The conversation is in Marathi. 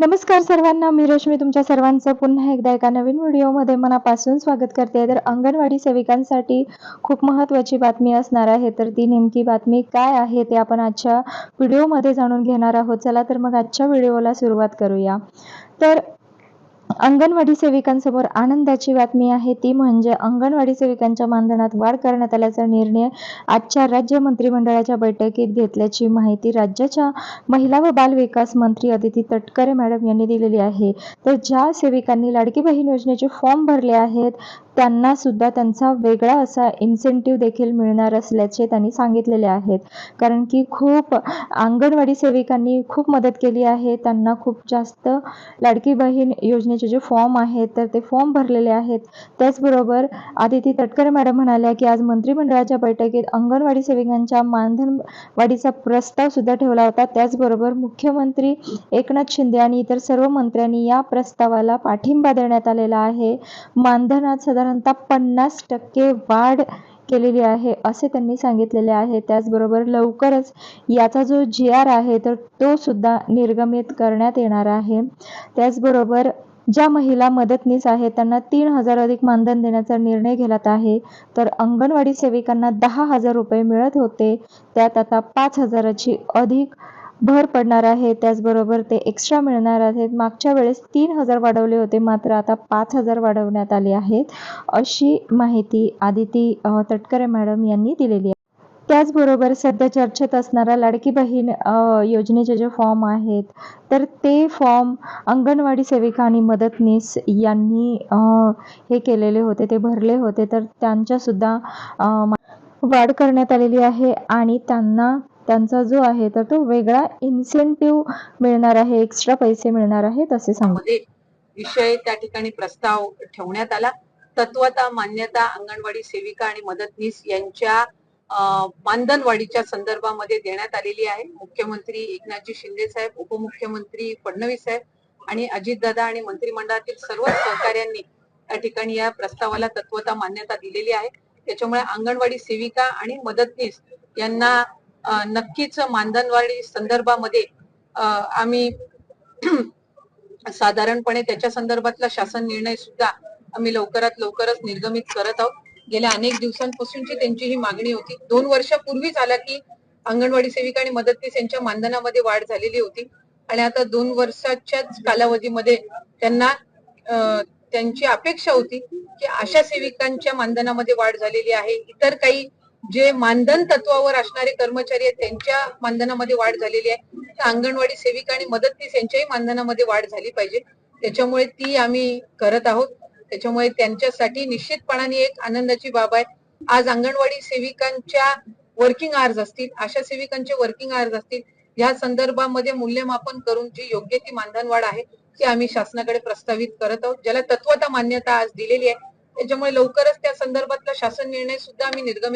नमस्कार सर्वांना मी रश्मी. तुमच्या सर्वांचं पुन्हा एकदा एका नवीन व्हिडिओमध्ये मनापासून स्वागत करते. तर अंगणवाडी सेविकांसाठी खूप महत्त्वाची बातमी असणार आहे. तर ती नेमकी बातमी काय आहे ते आपण आजच्या व्हिडिओमध्ये जाणून घेणार आहोत. चला तर मग आजच्या व्हिडिओला सुरुवात करूया. तर अंगणवाडी सेविकांसमोर आनंदाची बातमी आहे. ती म्हणजे अंगणवाडी सेविकांच्या मानधनात वाढ करण्यात आल्याचा निर्णय आजच्या राज्य मंत्रिमंडळाच्या बैठकीत घेतल्याची माहिती राज्याच्या महिला व बाल विकास मंत्री अदिती तटकरे मॅडम यांनी दिलेली आहे. तर ज्या सेविकांनी लाडकी बहीण योजनेचे फॉर्म भरले आहेत त्यांना सुद्धा त्यांचा वेगळा असा इन्सेंटिव्ह देखील मिळणार असल्याचे त्यांनी सांगितलेले आहेत. कारण की खूप अंगणवाडी सेविकांनी खूप मदत केली आहे. त्यांना खूप जास्त लाडकी बहीण योजनेचे जे फॉर्म आहेत तर ते फॉर्म भरलेले आहेत. त्याचबरोबर आदिती तटकरे मॅडम म्हणाल्या की आज मंत्रिमंडळाच्या बैठकीत अंगणवाडी सेविकांच्या मानधन वाढीचा प्रस्ताव सुद्धा ठेवला होता. त्याचबरोबर मुख्यमंत्री एकनाथ शिंदे आणि इतर सर्व मंत्र्यांनी या प्रस्तावाला पाठिंबा देण्यात आलेला आहे. मानधनात साधारणतः पन्नास टक्के वाढ केलेली आहे असे त्यांनी सांगितलेले आहे. त्याचबरोबर लवकरच याचा जो जी आर आहे तर तो सुद्धा निर्गमित करण्यात येणार आहे. त्याचबरोबर ज्या महिला मदतनीस आहेत त्यांना तीन हजार अधिक मानधन देण्याचा निर्णय घेण्यात आहे. तर अंगणवाडी सेविकांना दहा हजार रुपये मिळत होते. त्यात आता पाच हजाराची अधिक भर पडणार आहे. त्याचबरोबर ते एक्स्ट्रा मिळणार आहेत. मागच्या वेळेस तीन हजार वाढवले होते. मात्र आता पाच हजार वाढवण्यात आले आहेत अशी माहिती आदिती तटकरे मॅडम यांनी दिलेली आहे. त्याचबरोबर सध्या चर्चेत असणारा लाडकी बहीण योजनेचे जे फॉर्म आहेत तर ते फॉर्म अंगणवाडी सेविका आणि मदतनीस यांनी हे केलेले होते. ते भरले होते. तर त्यांच्यासुद्धा वाढ करण्यात आलेली आहे आणि त्यांना त्यांचा जो आहे तर तो वेगळा इन्सेंटिव्ह मिळणार आहे एक्स्ट्रा पैसे मिळणार आहेत असे सांगितले म्हणजे विषय त्या ठिकाणी प्रस्ताव ठेवण्यात आला. तत्वता मान्यता अंगणवाडी सेविका आणि मदतनीस यांच्या मानधनवाढीच्या संदर्भामध्ये देण्यात आलेली आहे. मुख्यमंत्री एकनाथजी शिंदे साहेब उपमुख्यमंत्री फडणवीस साहेब आणि अजितदादा आणि मंत्रिमंडळातील सर्व सहकार्यांनी त्या ठिकाणी या प्रस्तावाला तत्वता मान्यता दिलेली आहे. त्याच्यामुळे अंगणवाडी सेविका आणि मदतनीस यांना नक्कीच मानधनवाढी संदर्भामध्ये आम्ही साधारणपणे त्याच्या संदर्भातला शासन निर्णय सुद्धा आम्ही लवकरात लवकरच निर्गमित करत आहोत. गेल्या अनेक दिवसांपासूनची त्यांची ही मागणी होती. दोन वर्षापूर्वी झाला की अंगणवाडी सेविका आणि मदतनीस यांच्या मानधनामध्ये वाढ झालेली होती. आणि आता दोन वर्षाच्याच कालावधीमध्ये त्यांना अं, त्यांची अपेक्षा होती की आशा सेविकांच्या मानधनामध्ये वाढ झालेली आहे. इतर काही जे मानधन तत्वावर असणारे कर्मचारी आहेत त्यांच्या मानधनामध्ये वाढ झालेली आहे. तर अंगणवाडी सेविका आणि मदतनीस यांच्याही मानधनामध्ये वाढ झाली पाहिजे. त्याच्यामुळे ती आम्ही करत आहोत. त्याच्यामुळे त्यांच्यासाठी निश्चितपणाने एक आनंदाची बाब आहे. आज अंगणवाडी सेविकांच्या वर्किंग आवर्स असतील आशा सेविकांचे वर्किंग आवर्स असतील या संदर्भामध्ये मूल्यमापन करून जी योग्य ती मानधन वाढ आहे ती आम्ही शासनाकडे प्रस्तावित करत आहोत. ज्याला तत्वता मान्यता आज दिलेली आहे. त्याच्यामुळे लवकरच त्या संदर्भातला शासन निर्णय सुद्धा आम्ही निर्गमित